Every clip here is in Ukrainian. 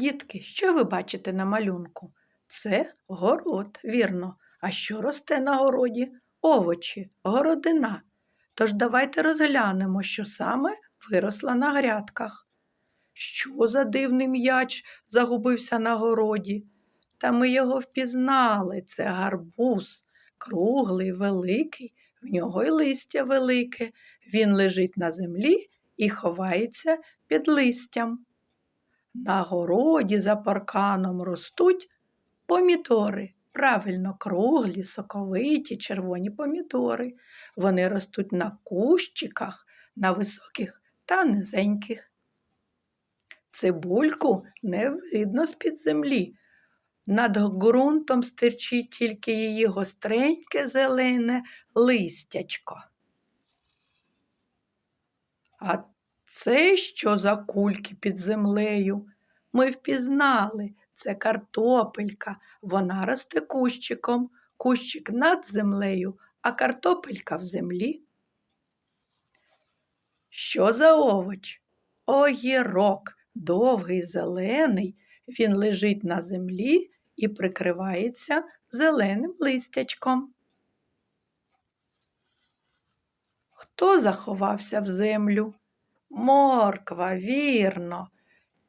Дітки, що ви бачите на малюнку? Це город, вірно. А що росте на городі? Овочі, городина. Тож давайте розглянемо, що саме виросла на грядках. Що за дивний м'яч загубився на городі? Та ми його впізнали. Це гарбуз, круглий, великий, в нього й листя велике. Він лежить на землі і ховається під листям. На городі за парканом ростуть помідори. Правильно, круглі, соковиті, червоні помідори. Вони ростуть на кущиках, на високих та низеньких. Цибульку не видно з-під землі. Над ґрунтом стирчить тільки її гостреньке зелене листячко. А це що за кульки під землею? Ми впізнали, це картопелька. Вона росте кущиком, кущик над землею, а картопелька в землі. Що за овоч? Огірок, довгий зелений, він лежить на землі і прикривається зеленим листячком. Хто заховався в землю? Морква, вірно.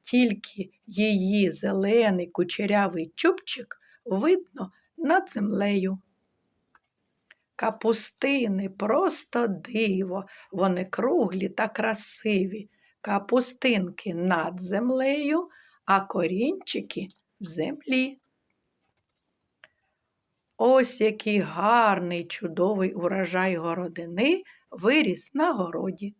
Тільки її зелений кучерявий чубчик видно над землею. Капустини просто диво, вони круглі та красиві. Капустинки над землею, а корінчики в землі. Ось який гарний чудовий урожай городини виріс на городі.